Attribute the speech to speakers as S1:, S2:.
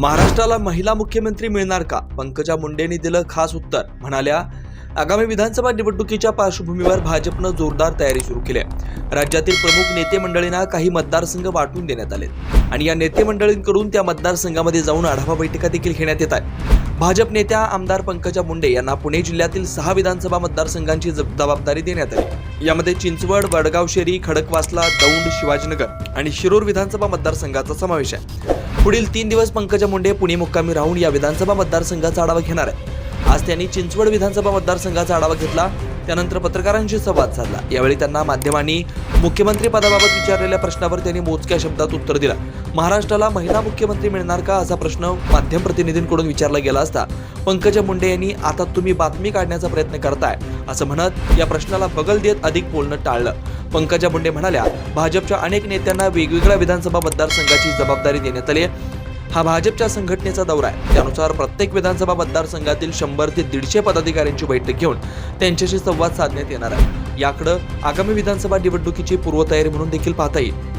S1: महाराष्ट्राला महिला मुख्यमंत्री मिळणार का? पंकजा मुंडेंनी दिलं खास उत्तर. म्हणाल्या आगामी विधानसभा निवडणुकीच्या पार्श्वभूमीवर भाजपनं जोरदार तयारी सुरू केली आहे. राज्यातील प्रमुख नेते मंडळींना काही मतदारसंघ वाटून देण्यात आले आणि या नेते मंडळींकडून त्या मतदारसंघामध्ये जाऊन आढावा बैठका देखील घेण्यात येत आहे भाजप नेत्या आमदार पंकजा मुंडे यांना पुणे जिल्ह्यातील सहा विधानसभा मतदारसंघांची जबाबदारी देण्यात आली. यामध्ये चिंचवड वडगाव शेरी खडकवासला दौंड शिवाजीनगर आणि शिरूर विधानसभा मतदारसंघाचा समावेश आहे. पुढील तीन दिवस पंकजा मुंडे पुणे मुक्कामी राहून या विधानसभा मतदारसंघाचा आढावा घेणार आहे आज त्यांनी चिंचवड विधानसभा मतदारसंघाचा आढावा घेतला. त्यानंतर पत्रकारांशी संवाद साधला. यावेळी त्यांना माध्यमांनी मुख्यमंत्री पदाबाबत विचारलेल्या प्रश्नावर त्यांनी मोजक्या शब्दात उत्तर दिलं. महाराष्ट्राला महिला मुख्यमंत्री मिळणार का असा प्रश्न माध्यम प्रतिनिधींकडून विचारला गेला असता पंकजा मुंडे यांनी आता तुम्ही बातमी काढण्याचा प्रयत्न करताय असं म्हणत या प्रश्नाला बगल देत अधिक बोलणं टाळलं. पंकजा मुंडे म्हणाल्या भाजपच्या अनेक नेत्यांना वेगवेगळ्या विधानसभा मतदारसंघाची जबाबदारी देण्यात आली आहे. हा भाजपच्या संघटनेचा दौरा आहे. त्यानुसार प्रत्येक विधानसभा मतदारसंघातील शंभर ते दीडशे पदाधिकाऱ्यांची बैठक घेऊन त्यांच्याशी संवाद साधण्यात येणार आहे. याकडं आगामी विधानसभा निवडणुकीची पूर्वतयारी म्हणून देखील पाहता येईल.